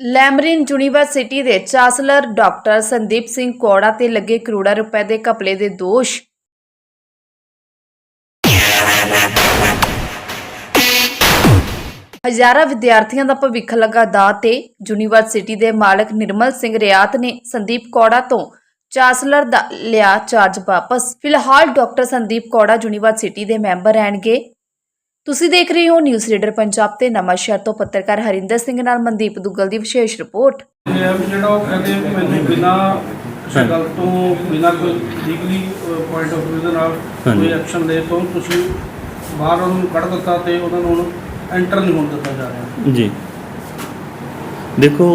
Lamrin university ਦੇ chancellor doctor Sandeep Singh Kora ਤੇ ਲੱਗੇ ਕਰੋੜਾਂ ਰੁਪਏ ਦੇ ਘਪਲੇ ਦੇ ਦੋਸ਼। ਹਜ਼ਾਰਾਂ ਵਿਦਿਆਰਥੀਆਂ ਦਾ ਭਵਿੱਖ ਲਗਾ ਦਾ ਤੇ ਯੂਨੀਵਰਸਿਟੀ ਦੇ ਮਾਲਕ ਨਿਰਮਲ ਸਿੰਘ ਰਿਆਤ ਨੇ ਸੰਦੀਪ ਕੋੜਾ ਤੋਂ ਚਾਂਸਲਰ ਦਾ ਲਿਆ ਚਾਰਜ ਵਾਪਸ। ਫਿਲਹਾਲ ਡਾਕਟਰ ਸੰਦੀਪ ਕੋੜਾ ਯੂਨੀਵਰਸਿਟੀ ਦੇ ਮੈਂਬਰ ਰਹਿਣਗੇ। ਤੁਸੀਂ ਦੇਖ ਰਹੇ ਹੋ ਨਿਊਜ਼ ਰੀਡਰ ਪੰਜਾਬ ਤੇ ਨਵਾਂਸ਼ਹਿਰ ਤੋਂ ਪੱਤਰਕਾਰ ਹਰਿੰਦਰ ਸਿੰਘ ਨਾਲ ਮਨਦੀਪ ਦੁੱਗਲ ਦੀ ਵਿਸ਼ੇਸ਼ ਰਿਪੋਰਟ। ਇਹ ਹੈ ਵੀ ਜਿਹੜਾ ਉਹ ਕਹਿੰਦੇ ਵੀ ਮੈਨੂੰ ਬਿਨਾ ਕਿਸੇ ਗੱਲ ਤੋਂ ਬਿਨਾ ਕੋਈ ਲੀਗਲੀ ਪੁਆਇੰਟ ਆਫ View ਦੇ ਨਾਲ ਹਾਂਜੀ। ਕੋਈ ਐਕਸ਼ਨ ਦੇ ਤੋਂ ਤੁਸੀਂ ਬਾਹਰ ਉਹਨੂੰ ਕੱਢ ਦਿੱਤਾ ਤੇ ਉਹਨਾਂ ਨੂੰ ਹੁਣ ਐਂਟਰ ਨਹੀਂ ਹੋਣ ਦਿੱਤਾ ਜਾ ਰਿਹਾ। ਜੀ। ਦੇਖੋ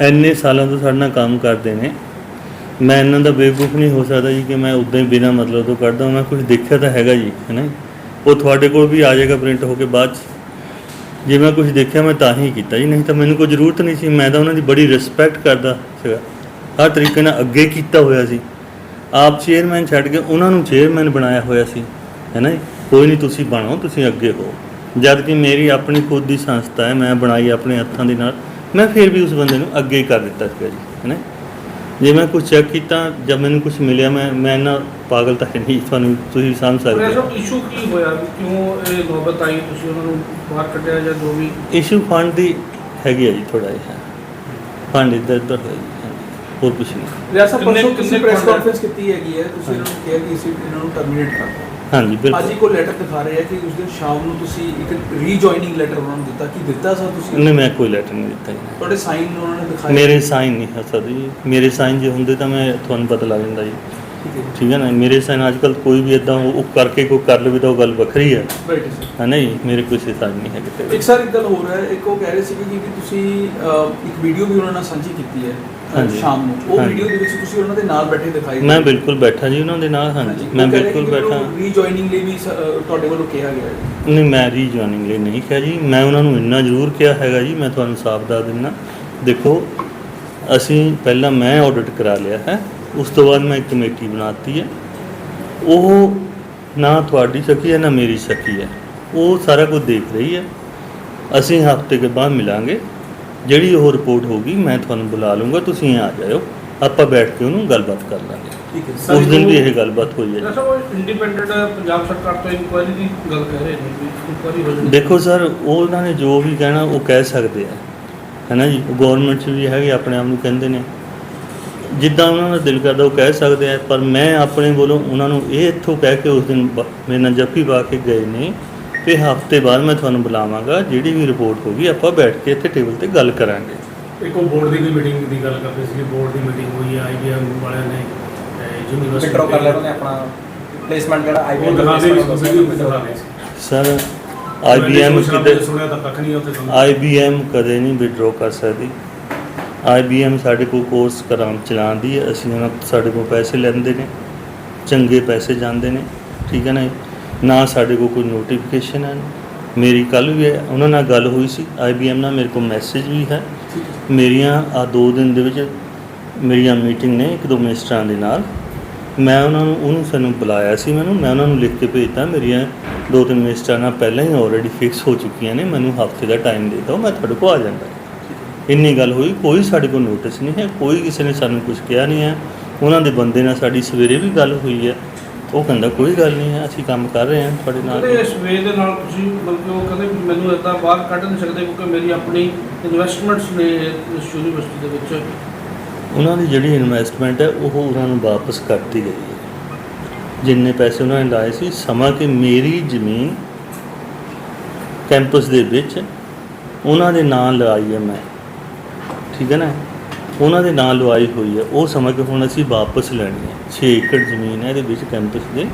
ਐਨੇ ਸਾਲਾਂ ਤੋਂ ਸਾਡੇ ਨਾਲ ਕੰਮ ਕਰਦੇ ਨੇ। ਮੈਂ ਇਹਨਾਂ ਦਾ ਬੇਵਕੂਫ ਨਹੀਂ ਹੋ ਸਕਦਾ ਜੀ ਕਿ ਮੈਂ ਉਦਾਂ ਹੀ ਬਿਨਾਂ ਮਤਲਬ ਤੋਂ ਕੱਢਦਾ ਮੈਂ ਕੁਝ ਦੇਖਿਆ ਤਾਂ ਹੈਗਾ ਜੀ ਹੈ ਨਾ। ਉਹ ਤੁਹਾਡੇ ਕੋਲ ਵੀ ਆ ਜਾਏਗਾ ਪ੍ਰਿੰਟ ਹੋ ਕੇ ਬਾਅਦ 'ਚ। ਜੇ ਮੈਂ ਕੁਝ ਦੇਖਿਆ, ਮੈਂ ਤਾਂ ਹੀ ਕੀਤਾ ਜੀ, ਨਹੀਂ ਤਾਂ ਮੈਨੂੰ ਕੋਈ ਜ਼ਰੂਰਤ ਨਹੀਂ ਸੀ। ਮੈਂ ਤਾਂ ਉਹਨਾਂ ਦੀ ਬੜੀ ਰਿਸਪੈਕਟ ਕਰਦਾ ਸੀਗਾ। ਹਰ ਤਰੀਕੇ ਨਾਲ ਅੱਗੇ ਕੀਤਾ ਹੋਇਆ ਸੀ। ਆਪ ਚੇਅਰਮੈਨ ਛੱਡ ਕੇ ਉਹਨਾਂ ਨੂੰ ਚੇਅਰਮੈਨ ਬਣਾਇਆ ਹੋਇਆ ਸੀ। ਹੈ ਨਾ ਜੀ? ਕੋਈ ਨਹੀਂ, ਤੁਸੀਂ ਬਣੋ, ਤੁਸੀਂ ਅੱਗੇ ਹੋ। ਜਦ ਕਿ ਮੇਰੀ ਆਪਣੀ ਖੁਦ ਦੀ ਸੰਸਥਾ ਹੈ, ਮੈਂ ਬਣਾਈ ਆਪਣੇ ਹੱਥਾਂ ਦੇ ਨਾਲ। ਮੈਂ ਫਿਰ ਵੀ ਉਸ ਬੰਦੇ ਨੂੰ ਅੱਗੇ ਹੀ ਕਰ ਦਿੱਤਾ ਸੀਗਾ ਜੀ। ਹੈ ਨਾ ਜੇ ਮੈਂ ਕੁਝ ਚੈੱਕ ਕੀਤਾ ਜਦ ਮੈਨੂੰ ਕੁਝ ਮਿਲਿਆ ਮੈਂ ਮੈਂ ਨਾ ਪਾਗਲ ਤਾਂ ਨਹੀਂ ਤੁਹਾਨੂੰ ਤੁਸੀਂ ਸਮਝ ਸਕਦੇ ਹੋ। ਇਹ ਇਸ਼ੂ ਕੀ ਹੋਇਆ? ਵੀ ਕਿਉਂ ਇਹ ਨੌਬਤ ਆਈ? ਤੁਸੀਂ ਉਹਨਾਂ ਨੂੰ ਬਾਹਰ ਕੱਢਿਆ ਜਾਂ ਜੋ ਵੀ? ਇਸ਼ੂ ਫੰਡ ਦੀ ਹੈਗੀ ਹੈ ਜੀ ਥੋੜਾ ਜਿਹਾ। ਫੰਡ ਇੱਧਰ ਉੱਧਰ ਹਾਂਜੀ, ਹੋਰ ਕੁਝ ਨਹੀਂ। ਰਿਆਸਤ ਕਿੰਨੇ- ਪਰਸੋਂ ਤੁਸੀਂ ਪ੍ਰੈਸ? ਕਾਨਫਰੰਸ ਕੀਤੀ ਹੈਗੀ ਹੈ? ਤੁਸੀਂ ਇਹਨਾਂ ਨੂੰ ਕਿਹਾ ਕਿ ਅਸੀਂ ਇਹਨਾਂ ਨੂੰ ਟਰਮੀਨੇਟ ਕਰ ਹਾਂਜੀ ਅੱਜ ਹੀ ਬਿਲਕੁਲ ਕੋਈ ਲੈਟਰ ਦਿਖਾ ਰਹੇ ਆ ਕਿ ਉਸ ਦਿਨ ਸ਼ਾਮ ਨੂੰ ਤੁਸੀਂ ਇੱਕ ਰੀਜੁਆਇਨਿੰਗ ਲੈਟਰ ਉਹਨਾਂ ਨੂੰ ਦਿੱਤਾ। ਕੀ ਦਿੱਤਾ ਸਰ ਤੁਸੀਂ? ਨਹੀਂ ਮੈਂ ਕੋਈ ਲੈਟਰ ਨਹੀਂ ਦਿੱਤਾ ਜੀ। ਤੁਹਾਡੇ ਸਾਈਨ ਉਹਨਾਂ ਨੇ ਦਿਖਾਏ? ਮੇਰੇ ਸਾਈਨ ਨਹੀਂ ਹੈ ਸਰ ਜੀ। ਮੇਰੇ ਸਾਈਨ ਜੇ ਹੁੰਦੇ ਤਾਂ ਮੈਂ ਤੁਹਾਨੂੰ ਪਤਾ ਲੱਗ ਜਾਂਦਾ ਜੀ। ਠੀਕ ਹੈ ਹੈ ਨਾ? ਮੇਰੇ ਸਾਈਨ ਅੱਜ ਕੱਲ ਕੋਈ ਵੀ ਇਦਾਂ ਉਹ ਕਰਕੇ ਕੋਈ ਕਰ ਲਵੇ ਤਾਂ ਉਹ ਗੱਲ ਵੱਖਰੀ ਹੈ। Right sir. ਹੈ ਨਾ ਜੀ? ਮੇਰੇ ਕੋਈ ਸਾਈਨ ਨਹੀਂ ਹੈ ਕਿਤੇ ਇੱਕ ਸਰ ਇੱਕ ਗੱਲ ਹੋ ਰਿਹਾ ਹੈ। ਇੱਕ ਉਹ ਕਹਿ ਰਹੇ ਸੀ ਕਿ ਤੁਸੀਂ ਅਹ, ਇੱਕ ਵੀਡੀਓ ਵੀ ਉਹਨਾਂ ਨਾਲ ਸਾਂਝੀ ਕੀਤੀ ਹੈ। ਹਾਂਜੀ। ਸ਼ਾਮ ਨੂੰ। ਉਹ ਹਾਂਜੀ। ਵੀਡੀਓ ਦੇ ਵਿੱਚ ਤੁਸੀਂ ਉਹਨਾਂ ਦੇ ਨਾਲ ਬੈਠੇ ਦਿਖਾਈ ਮੈਂ ਬਿਲਕੁਲ ਬੈਠਾ ਜੀ ਉਹਨਾਂ ਦੇ ਨਾਲ ਹਾਂਜੀ। ਮੈਂ ਬਿਲਕੁਲ ਬੈਠਾ। ਰੀਜੁਆਇਨਿੰਗ ਲਈ ਵੀ ਸ- ਅਹ, ਤੁਹਾਡੇ ਵੱਲੋਂ ਕਿਹਾ ਗਿਆ ਹੈ। ਨਹੀਂ ਮੈਂ ਰੀਜੁਆਇਨਿੰਗ ਲਈ ਨਹੀਂ ਕਿਹਾ ਜੀ। ਮੈਂ ਉਹਨਾਂ ਨੂੰ ਇੰਨਾ ਜ਼ਰੂਰ ਕਿਹਾ ਹੈਗਾ ਜੀ ਮੈਂ ਤੁਹਾਨੂੰ ਸਾਫ਼ ਦੱਸ ਦਿੰਦਾ। ਦੇਖੋ ਅਸੀਂ ਪਹਿਲਾਂ ਮੈਂ ਆਡਿਟ ਕਰਾ ਲਿਆ ਹੈ। ਉਸ ਤੋਂ ਬਾਅਦ ਮੈਂ ਇੱਕ ਕਮੇਟੀ ਬਣਾਤੀ ਹੈ। ਉਹ ਨਾ ਤੁਹਾਡੀ ਸਕੀ ਹੈ ਨਾ ਮੇਰੀ ਸਕੀ ਹੈ। ਉਹ ਸਾਰਾ ਕੁਝ ਦੇਖ ਰਹੀ ਹੈ। ਅਸੀਂ ਹਫ਼ਤੇ ਕੇ ਬਾਅਦ ਮਿਲਾਂਗੇ। ਜਿਹੜੀ ਉਹ ਰਿਪੋਰਟ ਹੋਗੀ ਮੈਂ ਤੁਹਾਨੂੰ ਬੁਲਾ ਲੂੰਗਾ ਤੁਸੀਂ ਆ ਜਾਇਓ ਆਪਾਂ ਬੈਠ ਕੇ ਉਹਨੂੰ ਗੱਲਬਾਤ ਕਰ ਲਾਂਗੇ। ਠੀਕ ਹੈ। ਉਸ ਦਿਨ ਵੀ ਇਹ ਗੱਲਬਾਤ ਹੋਈ ਹੈ। ਇੰਡੀਪੈਂਡੈਂਟ ਪੰਜਾਬ ਸਰਕਾਰ ਤੋਂ ਇਨਕੁਆਇਰੀ ਦੀ ਗੱਲ ਕਹਿ ਰਹੇ ਨੇ ਇਨਕੁਆਇਰੀ ਹੋ ਜਾਣੀ ਦੇਖੋ ਸਰ ਉਹ ਉਹਨਾਂ ਨੇ ਜੋ ਵੀ ਕਹਿਣਾ ਉਹ ਕਹਿ ਸਕਦੇ ਆ। ਹੈ ਨਾ ਜੀ ਗਵਰਨਮੈਂਟ 'ਚ ਵੀ ਹੈਗੇ ਆਪਣੇ ਆਪ ਨੂੰ ਕਹਿੰਦੇ ਨੇ। ਜਿੱਦਾਂ ਉਹਨਾਂ ਦਾ ਦਿਲ ਕਰਦਾ ਉਹ ਕਹਿ ਸਕਦੇ ਆ। ਪਰ ਮੈਂ ਆਪਣੇ ਵੱਲੋਂ ਉਹਨਾਂ ਨੂੰ ਇਹ ਇੱਥੋਂ ਕਹਿ ਕੇ ਉਸ ਦਿਨ ਬ- ਮੇਰੇ ਨਾਲ ਜੱਫੀ ਪਾ ਕੇ ਗਏ ਨੇ ਤੇ ਹਫ਼ਤੇ ਬਾਅਦ ਮੈਂ ਤੁਹਾਨੂੰ ਬੁਲਾਵਾਂਗਾ ਜਿਹੜੀ ਵੀ ਰਿਪੋਰਟ ਹੋਗੀ ਆਪਾਂ ਬੈਠ ਕੇ ਇੱਥੇ ਟੇਬਲ ਤੇ ਗੱਲ ਕਰਾਂਗੇ। ਇੱਕ ਉਹ ਬੋਰਡ ਦੀ ਕੋਈ ਮੀਟਿੰਗ ਦੀ ਗੱਲ ਕਰਦੇ ਸੀ ਬੋਰਡ ਦੀ ਮੀਟਿੰਗ ਹੋਈ ਹੈ ਆਈਬੀਐਮ ਵਾਲਿਆਂ ਨੇ ਯੂਨੀਵਰਸਿਟੀ ਕਰ ਲਿਆ ਉਹਨੇ ਆਪਣਾ ਪਲੇਸਮੈਂਟ ਜਿਹੜਾ ਆਈਬੀਐਮ ਦੇ ਦਿਖਾ ਦੇ ਸਰ ਆਈਬੀਐਮ ਕਿਤੇ ਸੁਣਿਆ ਤਾਂ ਕੱਖ ਨਹੀਂ ਉੱਥੇ ਸੁਣਿਆ ਆਈਬੀਐਮ ਕਦੇ ਨਹੀਂ ਵਿਡਰੋ ਕਰ ਸਕਦੀ। ਆਈਬੀਐਮ ਸਾਡੇ ਕੋਲ ਕੋਰਸ ਕਰਾਂ ਚਲਾਉਂਦੀ ਹੈ। ਅਸੀਂ ਉਹਨਾਂ ਸਾਡੇ ਕੋਲ ਪੈਸੇ ਲੈਂਦੇ ਨੇ। ਚੰਗੇ ਪੈਸੇ ਜਾਂਦੇ ਨੇ। ਠੀਕ ਹੈ ਨਾ ਜੀ? ਨਾ ਸਾਡੇ ਕੋਲ ਕੋਈ ਨੋਟੀਫਿਕੇਸ਼ਨ ਹੈ ਮੇਰੀ ਕੱਲ ਵੀ ਹੈ, ਉਹਨਾਂ ਨਾਲ ਗੱਲ ਹੋਈ ਸੀ ਆਈਬੀਐਮ ਨਾਲ ਮੇਰੇ ਕੋਲ ਮੈਸੇਜ ਵੀ ਹੈ। ਮੇਰੀਆਂ ਆ ਦੋ ਦਿਨ ਦੇ ਵਿੱਚ ਮੇਰੀਆਂ ਮੀਟਿੰਗ ਨੇ ਇੱਕ ਦੋ ਮਿਨਿਸਟਰਾਂ ਦੇ ਨਾਲ। ਮੈਂ ਉਹਨਾਂ ਨੂੰ ਉਹਨੂੰ ਸਾਨੂੰ ਬੁਲਾਇਆ ਸੀ ਮੈਨੂੰ ਮੈਂ ਉਹਨਾਂ ਨੂੰ ਲਿਖ ਕੇ ਭੇਜਤਾ ਮੇਰੀਆਂ ਦੋ ਤਿੰਨ ਮਿਨਿਸਟਰਾਂ ਨਾਲ ਪਹਿਲਾਂ ਹੀ ਆਲਰੇਡੀ ਫਿਕਸ ਹੋ ਚੁੱਕੀਆਂ ਨੇ ਮੈਨੂੰ ਹਫ਼ਤੇ ਦਾ ਟਾਈਮ ਦੇ ਦਿਓ ਮੈਂ ਤੁਹਾਡੇ ਕੋਲ ਆ ਜਾਂਦਾ। ਇੰਨੀ ਗੱਲ ਹੋਈ ਕੋਈ ਸਾਡੇ ਕੋਲ ਨੋਟਿਸ ਨਹੀਂ ਹੈ ਕੋਈ ਕਿਸੇ ਨੇ ਸਾਨੂੰ ਕੁਝ ਕਿਹਾ ਨਹੀਂ ਹੈ। ਉਹਨਾਂ ਦੇ ਬੰਦੇ ਨਾਲ ਸਾਡੀ ਸਵੇਰੇ ਵੀ ਗੱਲ ਹੋਈ ਹੈ। ਉਹ ਕਹਿੰਦਾ ਕੋਈ ਗੱਲ ਨਹੀਂ ਹੈ ਅਸੀਂ ਕੰਮ ਕਰ ਰਹੇ ਹਾਂ ਤੁਹਾਡੇ ਨਾਲ। ਕਹਿੰਦੇ ਇਸ ਵੇ ਦੇ ਨਾਲ ਤੁਸੀਂ ਬਲਕਿ ਉਹ ਕਹਿੰਦੇ ਵੀ ਮੈਨੂੰ ਇਦਾਂ ਬਾਹਰ ਕੱਢ ਨਹੀਂ ਸਕਦੇ ਕਿਉਂਕਿ ਮੇਰੀ ਆਪਣੀ ਇਨਵੈਸਟਮੈਂਟਸ ਨੇ ਇਸ ਯੂਨੀਵਰਸਿਟੀ ਦੇ ਵਿੱਚ। ਉਹਨਾਂ ਦੀ ਜਿਹੜੀ ਇਨਵੈਸਟਮੈਂਟ ਹੈ ਉਹ ਉਹਨਾਂ ਨੂੰ ਵਾਪਸ ਕਰਤੀ ਗਈ ਹੈ। ਜਿੰਨੇ ਪੈਸੇ ਉਹਨਾਂ ਨੇ ਲਾਏ ਸੀ ਸਮਾਂ ਕਿ ਮੇਰੀ ਜ਼ਮੀਨ ਕੈਂਪਸ ਦੇ ਵਿੱਚ ਉਹਨਾਂ ਦੇ ਨਾਂ ਲਵਾਈ ਹੈ ਮੈਂ। ਠੀਕ ਹੈ ਨਾ? ਉਹਨਾਂ ਦੇ ਨਾਂ ਲਵਾਈ ਹੋਈ ਹੈ। ਉਹ ਸਮਾਂ ਕਿ ਹੁਣ ਅਸੀਂ ਵਾਪਸ ਲੈਣੀ ਹੈ। 6 ਏਕੜ ਜ਼ਮੀਨ ਹੈ ਇਹਦੇ ਵਿੱਚ ਕੈਂਪਸ ਦੇ।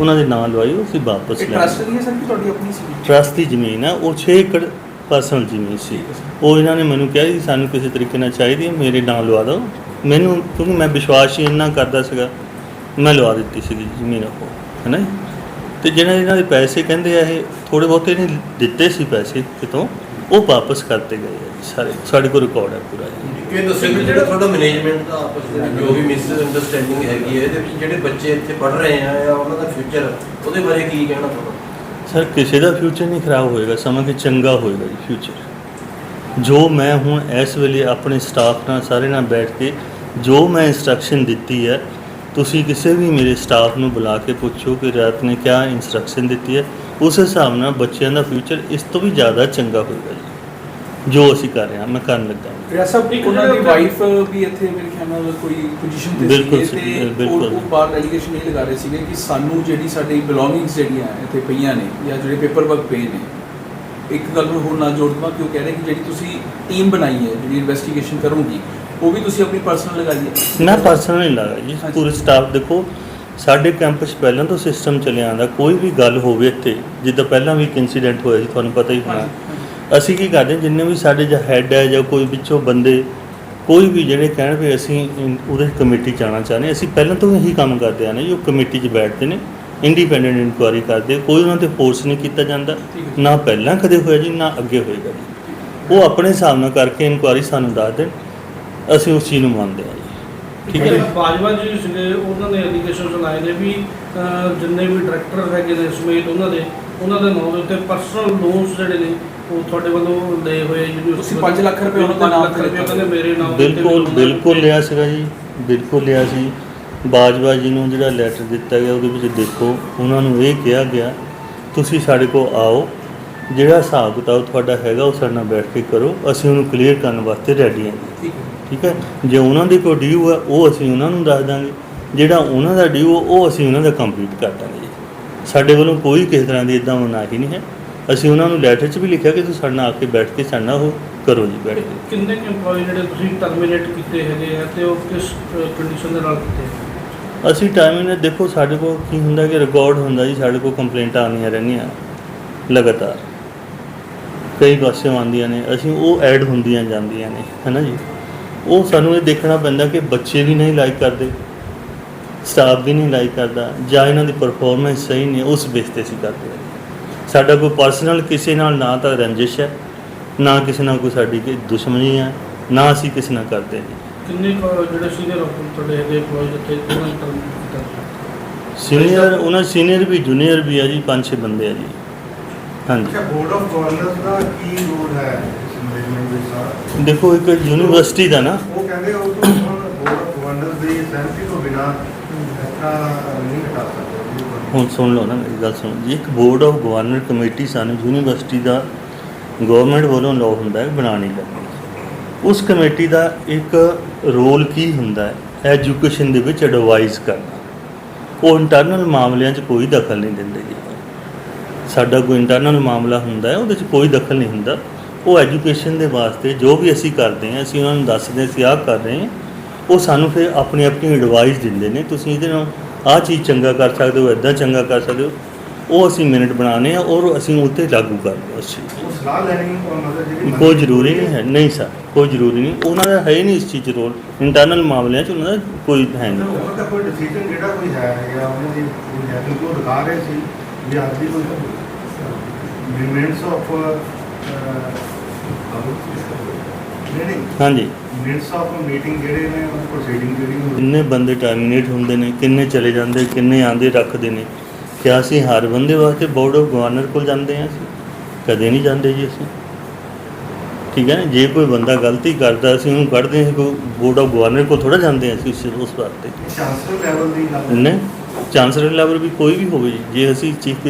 ਉਹਨਾਂ ਦੇ ਨਾਂ ਲਵਾਈ ਉਹ ਅਸੀਂ ਵਾਪਸ ਲੈਣੀ ਟਰਸਟ ਹੈ ਦੀ ਹੈ ਸਰ ਕਿ ਤੁਹਾਡੀ ਆਪਣੀ ਸੀ ਟਰਸਟ ਦੀ ਜ਼ਮੀਨ ਹੈ। ਉਹ 6 ਏਕੜ ਪਰਸਨਲ ਜ਼ਮੀਨ ਸੀ। ਉਹ ਇਹਨਾਂ ਨੇ ਮੈਨੂੰ ਕਿਹਾ ਜੀ ਸਾਨੂੰ ਕਿਸੇ ਤਰੀਕੇ ਨਾਲ ਚਾਹੀਦੀ ਹੈ ਮੇਰੇ ਨਾਂ ਲਵਾ ਦਿਓ। ਮੈਨੂੰ ਕਿਉਂਕਿ ਮੈਂ ਵਿਸ਼ਵਾਸ ਹੀ ਇੰਨਾ ਕਰਦਾ ਸੀਗਾ ਮੈਂ ਲਵਾ ਦਿੱਤੀ ਸੀਗੀ ਜ਼ਮੀਨ ਉਹ ਹੈ ਨਾ? ਤੇ ਜਿਹਨਾਂ ਇਹਨਾਂ ਦੇ ਪੈਸੇ ਕਹਿੰਦੇ ਆ ਇਹ ਥੋੜੇ ਬਹੁਤੇ ਨੇ ਦਿੱਤੇ ਸੀ ਪੈਸੇ ਕਿਤੋਂ ਉਹ ਵਾਪਸ ਕਰਤੇ ਗਏ ਸਾਰੇ ਸਾਡੇ ਕੋਲ ਰਿਕਾਰਡ ਹੈ ਪੂਰਾ ਜੀ। ਇਹ ਦੱਸੋ ਵੀ ਜਿਹੜਾ ਤੁਹਾਡਾ ਮੈਨੇਜਮੈਂਟ ਦਾ ਆਪਸ ਦੇ ਵਿੱਚ ਜੋ ਵੀ ਮਿਸ ਅੰਡਰਸਟੈਂਡਿੰਗ ਹੈਗੀ ਹੈ, ਇਹਦੇ ਵਿੱਚ ਜਿਹੜੇ ਬੱਚੇ ਇੱਥੇ ਪੜ੍ਹ ਰਹੇ ਆ ਜਾਂ ਉਹਨਾਂ ਦਾ ਫਿਊਚਰ ਉਹਦੇ ਬਾਰੇ ਕੀ ਕਹਿਣਾ ਤੁਹਾਡਾ? ਸਰ, ਕਿਸੇ ਦਾ ਫਿਊਚਰ ਨਹੀਂ ਖਰਾਬ ਹੋਏਗਾ ਸਮਾਂ ਕਿ ਚੰਗਾ ਹੋਏਗਾ ਜੀ ਫਿਊਚਰ ਜੋ ਮੈਂ ਹੁਣ ਇਸ ਵੇਲੇ ਆਪਣੇ ਸਟਾਫ ਨਾਲ, ਸਾਰੇ ਨਾਲ ਬੈਠ ਕੇ ਜੋ ਮੈਂ ਇਨਸਟਰਕਸ਼ਨ ਦਿੱਤੀ ਹੈ, ਤੁਸੀਂ ਕਿਸੇ ਵੀ ਮੇਰੇ ਸਟਾਫ ਨੂੰ ਬੁਲਾ ਕੇ ਪੁੱਛੋ ਕਿ ਰਾਤ ਨੇ ਕਿਆ ਇਨਸਟਰਕਸ਼ਨ ਦਿੱਤੀ ਹੈ, ਉਸ ਹਿਸਾਬ ਨਾਲ ਬੱਚਿਆਂ ਦਾ ਫਿਊਚਰ ਇਸ ਤੋਂ ਵੀ ਜ਼ਿਆਦਾ ਚੰਗਾ ਹੋਏਗਾ ਜੀ। ਜੋ ਅਸੀਂ ਕਰ ਰਹੇ ਹਾਂ ਮੈਂ ਕਰਨ ਲੱਗਾ ਰਿਆ ਸਾਹਿਬ ਇੱਕ ਉਹਨਾਂ ਦੀ ਵਾਈਫ ਵੀ ਇੱਥੇ ਮੇਰੇ ਖਿਆਲ ਨਾਲ ਕੋਈ ਪੋਜੀਸ਼ਨ ਤੇ ਬਿਲਕੁਲ ਸੀਗੇ ਸੀ, ਤੇ ਬਿਲਕੁਲ। ਉਹ- ਉਹ ਬਾਹਰ ਐਲੀਗੇਸ਼ਨ ਇਹ ਲਗਾ ਰਹੇ ਸੀਗੇ ਕਿ ਸਾਨੂੰ ਜਿਹੜੀ ਸਾਡੀ ਬਿਲੋਂਗਿੰਗਸ ਜਿਹੜੀਆਂ ਇੱਥੇ ਪਈਆਂ ਨੇ ਜਾਂ ਜਿਹੜੇ ਪੇਪਰ ਵਰਕ ਪਏ ਨੇ ਇੱਕ ਗੱਲ ਨੂੰ ਹੋਰ ਨਾਲ ਜੋੜ ਦਵਾਂ ਕਿ ਉਹ ਕਹਿ ਰਹੇ ਕਿ ਜਿਹੜੀ ਤੁਸੀਂ ਟੀਮ ਬਣਾਈ ਹੈ ਜਿਹੜੀ ਇਨਵੈਸਟੀਗੇਸ਼ਨ ਕਰੂਗੀ ਉਹ ਵੀ ਤੁਸੀਂ ਆਪਣੀ ਪਰਸਨਲ ਲਗਾਈ ਹੈ ਮੈਂ ਪਰਸਨਲ ਨਹੀਂ ਲੱਗਾ ਜੀ ਹਾਂਜੀ। ਪੂਰੇ ਸਟਾਫ ਦੇਖੋ ਸਾਡੇ ਕੈਂਪ 'ਚ ਪਹਿਲਾਂ ਤੋਂ ਸਿਸਟਮ ਚੱਲਿਆ ਆਂਦਾ ਕੋਈ ਵੀ ਗੱਲ ਹੋਵੇ ਇੱਥੇ ਜਿੱਦਾਂ ਪਹਿਲਾਂ ਵੀ ਇੱਕ ਇਨਸੀਡੈਂਟ ਹੋਇਆ ਸੀ ਤੁਹਾਨੂੰ ਪਤਾ ਹੀ ਹੋਣਾ ਹਾਂਜੀ, ਅਸੀਂ ਕੀ ਕਰਦੇ ਹਾਂ, ਜਿੰਨੇ ਵੀ ਸਾਡੇ ਜਾਂ ਹੈੱਡ ਹੈ ਜਾਂ ਕੋਈ ਵਿੱਚੋਂ ਬੰਦੇ ਕੋਈ ਵੀ ਜਿਹੜੇ ਕਹਿਣ ਵੀ ਅਸੀਂ ਉਹਦੇ ਕਮੇਟੀ 'ਚ ਆਉਣਾ ਚਾਹੁੰਦੇ ਅਸੀਂ ਪਹਿਲਾਂ ਤੋਂ ਇਹੀ ਕੰਮ ਕਰਦੇ ਆ ਨੇ ਜੀ ਉਹ ਕਮੇਟੀ 'ਚ ਬੈਠਦੇ ਨੇ ਇੰਡੀਪੈਂਡੈਂਟ ਇਨਕੁਆਇਰੀ ਕਰਦੇ ਕੋਈ ਉਹਨਾਂ ਤੇ ਫੋਰਸ ਨਹੀਂ ਕੀਤਾ ਜਾਂਦਾ ਨਾ ਪਹਿਲਾਂ ਕਦੇ ਹੋਇਆ ਜੀ ਨਾ ਅੱਗੇ ਹੋਏਗਾ ਜੀ। ਉਹ ਆਪਣੇ ਹਿਸਾਬ ਨਾਲ ਕਰਕੇ ਇਨਕੁਆਇਰੀ ਸਾਨੂੰ ਦੱਸ ਦੇਣ ਅਸੀਂ ਉਸ ਚੀਜ਼ ਨੂੰ ਮੰਨਦੇ ਹਾਂ ਜੀ। ਠੀਕ ਹੈ ਬਾਜਵਾ ਜੀ ਸੀਗੇ ਉਹਨਾਂ ਨੇ ਐਲੀਗੇਸ਼ਨ ਲਾਏ ਨੇ ਵੀ ਜਿੰਨੇ ਵੀ ਡਾਇਰੈਕਟਰ ਹੈਗੇ ਨੇ ਸਮੇਤ ਉਹਨਾਂ ਦੇ ਉਹਨਾਂ ਦੇ ਨਾਮ ਦੇ ਉੱਤੇ ਪਰਸਨਲ ਲੋਨਸ ਜਿਹੜੇ ਨੇ ਉਹ ਤੁਹਾਡੇ ਵੱਲੋਂ ਲਏ ਹੋਏ ਯੂਨੀਵਰਸਿਟੀ ਤੁਸੀਂ ਪੰਜ ਲੱਖ ਰੁਪਏ ਉਹਨਾਂ ਦੇ ਨਾਮ ਤੇ ਰੁਪਏ ਦਿੱਤੇ। ਕਹਿੰਦੇ ਮੇਰੇ ਨਾਮ ਦੇ ਉੱਤੇ ਬਿਲਕੁਲ ਬਿਲਕੁਲ। ਲਿਆ ਸੀਗਾ ਜੀ ਬਿਲਕੁਲ ਲਿਆ ਸੀ ਬਾਜਵਾ ਜੀ ਨੂੰ ਜਿਹੜਾ ਲੈਟਰ ਦਿੱਤਾ ਗਿਆ ਉਹਦੇ ਵਿੱਚ ਦੇਖੋ ਉਹਨਾਂ ਨੂੰ ਇਹ ਕਿਹਾ ਗਿਆ ਤੁਸੀਂ ਸਾਡੇ ਕੋਲ ਆਓ ਜਿਹੜਾ ਹਿਸਾਬ ਕਿਤਾਬ ਤੁਹਾਡਾ ਹੈਗਾ ਉਹ ਸਾਡੇ ਨਾਲ ਬੈਠ ਕੇ ਕਰੋ ਅਸੀਂ ਉਹਨੂੰ ਕਲੀਅਰ ਕਰਨ ਵਾਸਤੇ ਰੈਡੀ ਹਾਂ। ਠੀਕ ਹੈ ਠੀਕ ਹੈ ਜੇ ਉਹਨਾਂ ਦੇ ਕੋਈ ਡਿਊ ਹੈ ਉਹ ਅਸੀਂ ਉਹਨਾਂ ਨੂੰ ਦੱਸ ਦਾਂਗੇ ਜਿਹੜਾ ਉਹਨਾਂ ਦਾ ਡਿਊ ਉਹ ਅਸੀਂ ਉਹਨਾਂ ਦਾ ਕੰਪਲੀਟ ਕਰ ਦਾਂਗੇ ਜੀ ਸਾਡੇ ਵੱਲੋਂ ਕੋਈ ਕਿਸੇ ਤਰ੍ਹਾਂ ਦੀ ਇਦਾਂ ਮਨਾਹੀ ਨਹੀਂ ਹੈ ਅਸੀਂ ਉਹਨਾਂ ਨੂੰ ਲੈਟਰ 'ਚ ਵੀ ਲਿਖਿਆ ਕਿ ਤੁਸੀਂ ਸਾਡੇ ਨਾਲ ਆ ਕੇ ਬੈਠ ਕੇ ਸਾਡੇ ਨਾਲ ਉਹ ਕਰੋ ਜੀ ਬੈਠ ਕੇ। ਕਿੰਨੇ EMPLOYE ਜਿਹੜੇ ਤੁਸੀਂ ਟਰਮੀਨੇਟ ਕੀਤੇ ਹੈਗੇ ਆ ਤੇ ਉਹ ਕਿਸ ਕੰਡੀਸ਼ਨ ਦੇ ਨਾਲ ਕੀਤੇ ਅਸੀਂ ਟਾਈਮਿੰਗ ਨੇ ਦੇਖੋ ਸਾਡੇ ਕੋਲ ਕੀ ਹੁੰਦਾ ਕਿ ਰਿਕਾਰਡ ਹੁੰਦਾ ਜੀ ਸਾਡੇ ਕੋਲ ਕੰਪਲੇਂਟਾਂ ਆਉਂਦੀਆਂ ਰਹਿੰਦੀਆਂ ਲਗਾਤਾਰ। ਕਈ ਪਾਸਿਓਂ ਆਉਂਦੀਆਂ ਨੇ ਅਸੀਂ ਉਹ ਐਡ ਹੁੰਦੀਆਂ ਜਾਂਦੀਆਂ ਨੇ ਹੈਨਾ ਜੀ? ਉਹ ਸਾਨੂੰ ਇਹ ਦੇਖਣਾ ਪੈਂਦਾ ਕਿ ਬੱਚੇ ਵੀ ਨਹੀਂ ਲਾਈਕ ਕਰਦੇ ਸਟਾਫ ਵੀ ਨਹੀਂ ਲਾਈਕ ਕਰਦਾ ਜਾਂ ਇਹਨਾਂ ਦੀ ਪਰਫਾਰਮੈਂਸ ਸਹੀ ਨਹੀਂ ਉਸ ਬੇਸ ਤੇ ਅਸੀਂ ਕਰਦੇ ਹਾਂ ਸਾਡਾ ਕੋਈ ਪਰਸਨਲ ਕਿਸੇ ਨਾਲ ਨਾ ਤਾਂ ਰੰਜਿਸ਼ ਹੈ ਨਾ ਕਿਸੇ ਨਾਲ ਕੋਈ ਸਾਡੀ ਕੋਈ ਦੁਸ਼ਮਣੀ ਹੈ ਨਾ ਅਸੀਂ ਕਿਸੇ ਨਾਲ ਕਰਦੇ ਜੀ ਕਿੰਨੇ ਕੁ ਜਿਹੜੇ ਸੀਨੀਅਰ ਤੁਹਾਡੇ ਹੈਗੇ EMPLOYE ਇੱਥੇ ਉਹਨਾਂ ਨੇ ਟਰਮੀਨੇਟ ਕੀਤਾ? ਸੀਨੀਅਰ ਉਹਨਾਂ ਸੀਨੀਅਰ ਵੀ ਜੂਨੀਅਰ ਵੀ ਆ ਜੀ ਪੰਜ ਛੇ ਬੰਦੇ ਆ ਜੀ। ਹਾਂਜੀ। ਅੱਛਾ ਬੋਰਡ ਆਫ ਗਵਰਨਰਸ ਦਾ ਕੀ ਰੋਲ ਹੈ ਇਸ ਮੈਨੇਜਮੈਂਟ ਦੇਖੋ ਇੱਕ ਯੂਨੀਵਰਸਿਟੀ ਦਾ ਨਾ। ਉਹ ਕਹਿੰਦੇ ਉਹ ਤੋਂ ਬੋਰਡ ਆਫ ਗਵਰਨਰਸ ਦੀ ਸਹਿਮਤੀ ਤੋਂ ਬਿਨਾ ਇਸ ਤਰ੍ਹਾਂ ਨਹੀਂ ਹੁਣ ਸੁਣ ਲਓ ਨਾ ਮੇਰੀ ਗੱਲ ਸੁਣੋ। ਜੀ ਇੱਕ ਬੋਰਡ ਆਫ ਗਵਰਨਰ ਕਮੇਟੀ ਸਾਨੂੰ, ਯੂਨੀਵਰਸਿਟੀ ਦਾ ਗਵਰਨਮੈਂਟ ਵੱਲੋਂ ਲਾਅ ਹੁੰਦਾ ਹੈ, ਬਣਾਉਣੀ ਪੈਂਦੀ ਉਸ ਕਮੇਟੀ ਦਾ ਇੱਕ ਰੋਲ ਕੀ ਹੁੰਦਾ ਹੈ? ਐਜੂਕੇਸ਼ਨ ਦੇ ਵਿੱਚ ਐਡਵਾਈਸ ਕਰਨਾ। ਉਹ ਇੰਟਰਨਲ ਮਾਮਲਿਆਂ 'ਚ ਕੋਈ ਦਖਲ ਨਹੀਂ ਦਿੰਦੇ ਜੀ। ਸਾਡਾ ਕੋਈ ਇੰਟਰਨਲ ਮਾਮਲਾ ਹੁੰਦਾ ਹੈ, ਉਹਦੇ 'ਚ ਕੋਈ ਦਖਲ ਨਹੀਂ ਹੁੰਦਾ। ਉਹ ਐਜੂਕੇਸ਼ਨ ਦੇ ਵਾਸਤੇ ਜੋ ਵੀ ਅਸੀਂ ਕਰਦੇ ਹਾਂ, ਅਸੀਂ ਉਹਨਾਂ ਨੂੰ ਦੱਸਦੇ ਹਾਂ, ਅਸੀਂ ਆਹ ਕਰ ਰਹੇ ਹਾਂ। ਉਹ ਸਾਨੂੰ ਫਿਰ ਆਪਣੀ ਆਪਣੀ ਐਡਵਾਈਸ ਦਿੰਦੇ ਨੇ। ਤੁਸੀਂ ਇਹਦੇ ਨਾਲ ਆਹ ਚੀਜ਼ ਚੰਗਾ ਕਰ ਸਕਦੇ ਹੋ ਇਦਾਂ ਚੰਗਾ ਕਰ ਸਕਦੇ ਹੋ ਉਹ ਅਸੀਂ ਮਿੰਟ ਬਣਾਉਂਦੇ ਆ ਔਰ ਅਸੀਂ ਉੱਤੇ ਲਾਗੂ ਕਰਦੇ ਉਸ ਚੀਜ਼ ਉਹ ਸਲਾਹ ਲੈਣੀ ਔਰ ਮਤਲਬ ਜਿਹੜੀ ਨੂੰ। ਕੋਈ ਜ਼ਰੂਰੀ ਨਹੀਂ ਹੈ ਨਹੀਂ ਸਰ ਕੋਈ ਜ਼ਰੂਰੀ ਨਹੀਂ ਉਹਨਾਂ ਦਾ ਹੈ ਹੀ ਨਹੀਂ ਇਸ ਚੀਜ਼ 'ਚ ਰੋਲ ਇੰਟਰਨਲ ਮਾਮਲਿਆਂ 'ਚ ਉਹਨਾਂ ਦਾ ਕੋਈ ਹੈ ਨਹੀਂ ਉਹਨਾਂ ਦਾ ਕੋਈ ਡਿਸੀਜਨ ਜਿਹੜਾ ਕੋਈ ਹੈ ਜਾਂ ਉਹਨਾਂ ਦੀ ਕੋਈ ਹੈ ਕਿਉਂਕਿ ਉਹ ਦਿਖਾ ਰਹੇ ਸੀ ਵੀ ਦੀ ਕੋਈ ਆਫ ਹਾਂਜੀ। ਮਿੰਟਸ ਆਫ ਮੀਟਿੰਗ ਜਿਹੜੇ ਨੇ ਉਹ ਪ੍ਰੋਸੀਡਿੰਗ ਜਿਹੜੀ ਉਹ ਕਿੰਨੇ ਬੰਦੇ ਟਰਮੀਨੇਟ ਹੁੰਦੇ ਨੇ ਕਿੰਨੇ ਚਲੇ ਜਾਂਦੇ ਕਿੰਨੇ ਆਂਦੇ ਰੱਖਦੇ ਨੇ। ਕਿਆ ਅਸੀਂ ਹਰ ਬੰਦੇ ਵਾਸਤੇ ਬੋਰਡ ਆਫ ਗਵਰਨਰ ਕੋਲ ਜਾਂਦੇ ਹਾਂ ਅਸੀਂ? ਕਦੇ ਨਹੀਂ ਜਾਂਦੇ ਜੀ ਅਸੀਂ। ਠੀਕ ਹੈ ਨਾ? ਜੇ ਕੋਈ ਬੰਦਾ ਗਲਤੀ ਕਰਦਾ ਅਸੀਂ ਉਹਨੂੰ ਕੱਢਦੇ ਹਾਂ ਕੋਈ ਬੋਰਡ ਆਫ ਗਵਰਨਰ ਕੋਲ ਥੋੜਾ ਜਾਂਦੇ ਹਾਂ ਅਸੀਂ ਉਸ- ਉਸ ਵਾਸਤੇ। ਚਾਂਸਲਰ ਲੈਵਲ ਦੀ ਗੱਲ ਨਹੀਂ ਚਾਂਸਲਰ ਲੈਵਲ ਵੀ ਕੋਈ ਵੀ ਹੋਵੇ ਜੀ। ਜੇ ਅਸੀਂ ਚੀਫ